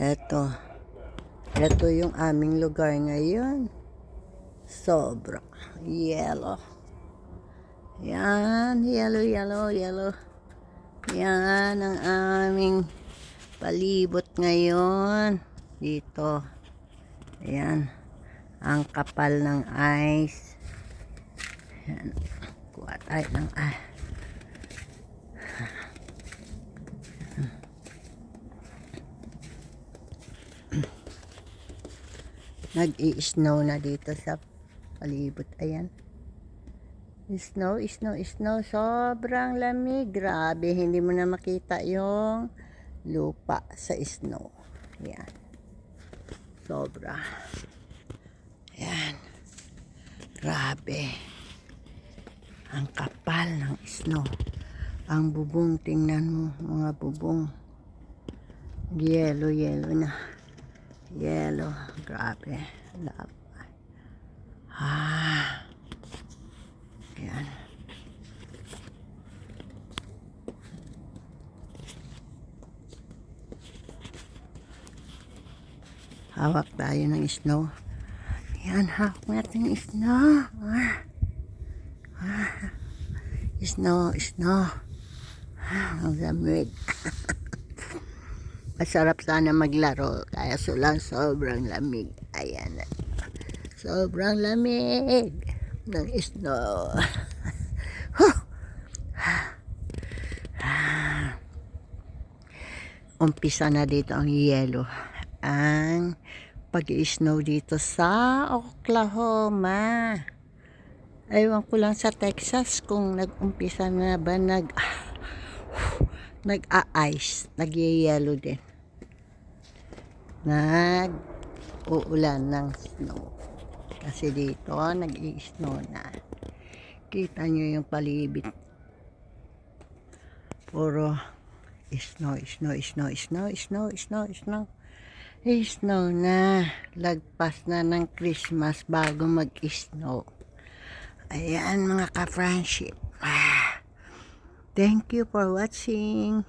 Eto. Eto yung aming lugar ngayon. Sobra. Yellow. Yan. Yellow, yellow, yellow. Yan ang aming palibot ngayon. Dito. Ayan. Ang kapal ng ice. Yan. Kuha tayo ng ice. Nag-i-snow na dito sa palibot. Ayan. Snow, snow, snow. Sobrang lamig. Grabe, hindi mo na makita yung lupa sa snow. Ayan. Sobra. Ayan. Grabe. Ang kapal ng snow. Ang bubong, tingnan mo, mga bubong. Yellow, yellow na. Yellow. Grabe. Lap. Ah. Yan. Hawak tayo ng snow. Yan, hawak natin yung snow. Ah. Ah. Snow, snow. Ah, ang lamig. Masarap sana maglaro. Kaya sulang sobrang lamig. Ayan. Sobrang lamig ng snow. Umpisa na dito ang yelo. Ang pag-snow dito sa Oklahoma. Ewan ko lang sa Texas kung nag-umpisa na ba nag nag-a-ice, nag-yellow din. Nag uulan ng snow. Kasi dito, nag-i-snow na. Kita nyo yung palibit. Puro snow, snow, snow, snow, snow, snow, snow. Eh, snow na. Lagpas na ng Christmas bago mag-snow. Ayan mga ka-friendship. Ah. Thank you for watching.